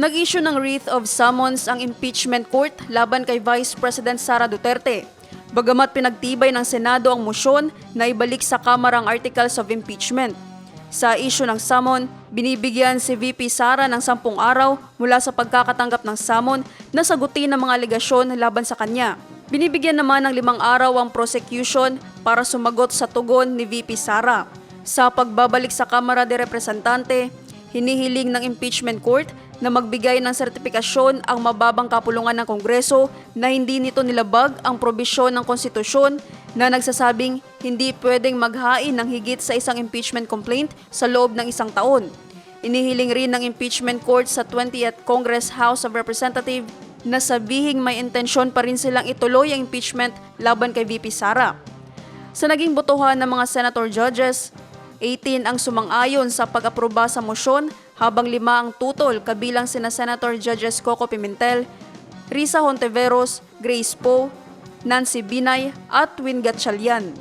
Nag-issue ng wreath of summons ang impeachment court laban kay Vice President Sara Duterte. Bagamat pinagtibay ng Senado ang motion na ibalik sa Kamara ang articles of impeachment. Sa issue ng summon, binibigyan si VP Sara ng sampung araw mula sa pagkakatanggap ng summon na sagutin ang mga alegasyon laban sa kanya. Binibigyan naman ng limang araw ang prosecution para sumagot sa tugon ni VP Sara. Sa pagbabalik sa Kamara de Representante, hinihiling ng impeachment court na magbigay ng sertifikasyon ang mababang kapulungan ng Kongreso na hindi nito nilabag ang probisyon ng konstitusyon na nagsasabing hindi pwedeng maghain ng higit sa isang impeachment complaint sa loob ng isang taon. Inihiling rin ng impeachment court sa 20th Congress House of Representatives na sabihing may intensyon pa rin silang ituloy ang impeachment laban kay VP Sara. Sa naging botohan ng mga senator judges, 18 ang sumang-ayon sa pag-aproba sa motion habang lima ang tutol kabilang sina Senator Judges Coco Pimentel, Risa Honteveros, Grace Poe, Nancy Binay at Win Gatchalian.